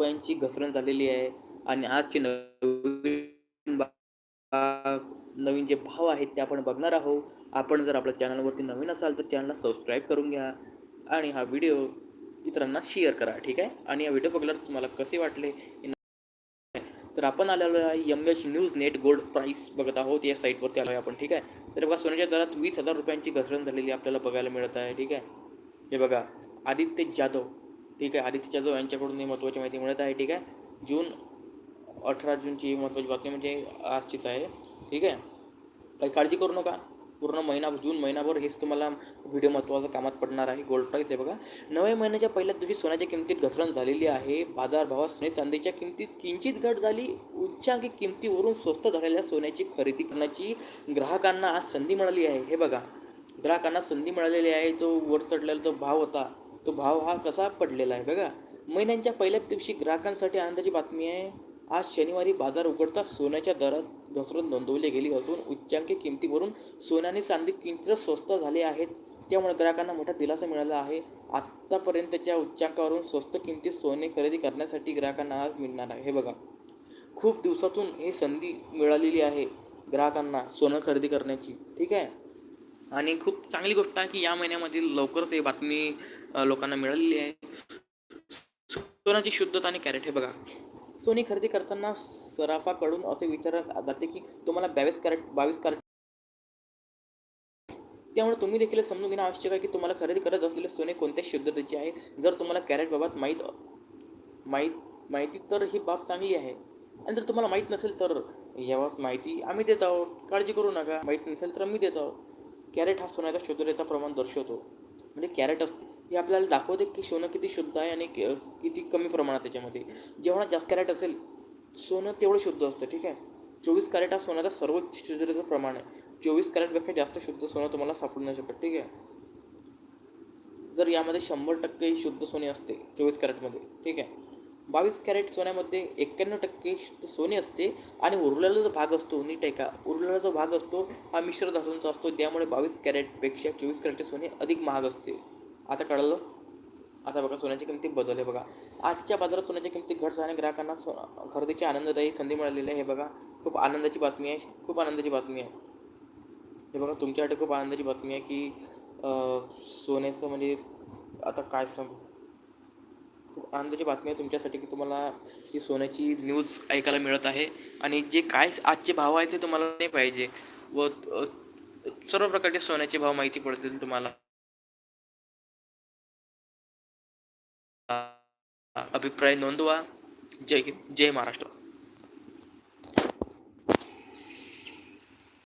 रुपयांची घसरण झालेली आहे. आणि आजचे नवीन नवीन जे भाव आहेत ते आपण बघणार आहोत. आपण जर आपल्या चॅनलवरती नवीन असाल तर चॅनलला सबस्क्राईब करून घ्या. आणि हा व्हिडिओ इतरांना शेअर करा ठीक आहे? आणि या व्हिडिओ बघल्यावर तुम्हाला कसे वाटले? तर आपण आलेलो आहे M H news net gold price बघत आहोत. या साईटवरती आलो आहे आपण ठीक आहे? तर बघा सोन्याच्या दरात वीस हजार रुपयांची घसरण झालेली आपल्याला बघायला मिळत आहे ठीक आहे? हे बघा आदित्य जाधव ठीक आहे. आदित्य जाधव यांच्याकडून ही महत्त्वाची माहिती मिळत आहे ठीक आहे. जून अठरा जूनची ही महत्त्वाची बातमी म्हणजे आजचीच आहे. ठीक आहे. काही काळजी करू नका. पूर्ण महिना जून महिनाभर हेच तुम्हाला व्हिडिओ महत्त्वाचं कामात पडणार आहे. गोल्ड प्राईस आहे बघा. नव्या महिन्याच्या पहिल्या दिवशी सोन्याच्या किमतीत घसरण झालेली आहे. बाजारभावात सोने चांदीच्या किमतीत किंचित घट झाली. उच्चांकी किमतीवरून स्वस्त झालेल्या सोन्याची खरेदी करण्याची ग्राहकांना आज संधी मिळाली आहे. हे बघा. ग्राहकांना संधी मिळालेली आहे. जो वर चढलेला जो भाव होता तो भाव हा कसा पडलेला आहे बघा. महिन्यांच्या पहिल्याच दिवशी ग्राहकांसाठी आनंदाची बातमी आहे. आज शनिवारी बाजार उघडताच सोन्याच्या दरात घसरण नोंदवली गेली असून उच्चांकी किमतीवरून सोन्याने आणि चांदी किंचित स्वस्त झाले आहेत. त्यामुळे ग्राहकांना मोठा दिलासा मिळाला आहे. आत्तापर्यंतच्या उच्चांकावरून स्वस्त किमतीत सोने खरेदी करण्यासाठी ग्राहकांना आज मिळणार आहे. हे बघा. खूप दिवसातून ही संधी मिळालेली आहे ग्राहकांना सोनं खरेदी करण्याची. ठीक आहे? आणि खूप चांगली गोष्ट आहे की या महिन्यामध्ये लवकरच ही बातमी लोकांना मिळालेली आहे. सोन्याची शुद्धता आणि कॅरेट हे बघा. सोनी खरेदी करताना सराफाकडून असे विचारण्यात जाते की तुम्हाला बावीस कॅरेट बावीस कॅरेट त्यामुळे तुम्ही देखील समजून घेणं आवश्यक आहे की तुम्हाला खरेदी करत असलेले सोने कोणत्या शुद्धतेचे आहे? जर तुम्हाला कॅरेटबाबत माहीत माहीत माहिती तर ही बाब चांगली आहे. आणि जर तुम्हाला माहीत नसेल तर याबाबत माहिती आम्ही देत आहोत. काळजी करू नका. माहीत नसेल तर आम्ही देत आहोत. कॅरेट हा सोन्याच्या शुद्धतेचा प्रमाण दर्शवतो. म्हणजे कॅरेट असते. हे आपल्याला दाखवते की सोनं किती शुद्ध आहे आणि किती कमी प्रमाणात त्याच्यामध्ये. जेवढा जास्त कॅरेट असेल सोनं तेवढं शुद्ध असतं ठीक आहे? चोवीस कॅरेट हा सोन्याचा सर्वोच्च शुद्धतेचं प्रमाण आहे. चोवीस कॅरेटपेक्षा जास्त शुद्ध सोनं तुम्हाला सापडू नाही शकत ठीक आहे? जर यामध्ये शंभर टक्के शुद्ध सोने असते चोवीस कॅरेटमध्ये ठीक आहे? बावीस कॅरेट सोन्यामध्ये एक्क्याण्णव टक्के सोने असते आणि उरलेला जो भाग असतो नीट आहे का उरलेला जो भाग असतो हा मिश्र धातूंचा असतो त्यामुळे बावीस कॅरेटपेक्षा चोवीस कॅरेटचे सोने अधिक महाग असते. आता कळलं? आता बघा सोन्याची किमती बदलले बघा. आजच्या बाजारात सोन्याच्या किमती घट झाल्याने ग्राहकांना सो खरेदीची आनंददायी संधी मिळालेली आहे. हे बघा खूप आनंदाची बातमी आहे. खूप आनंदाची बातमी आहे. हे बघा तुमच्यासाठी खूप आनंदाची बातमी आहे की सोन्याचं म्हणजे आता काय सांगू खूप आनंदाची बातमी आहे तुमच्यासाठी की तुम्हाला ही सोन्याची न्यूज ऐकायला मिळत आहे. आणि जे काय आजचे भाव आहेत ते तुम्हाला नाही पाहिजे. व सर्व प्रकारचे सोन्याचे भाव माहिती पडतील तुम्हाला. अभिप्राय नोंदवा. जय हिंद जय महाराष्ट्र.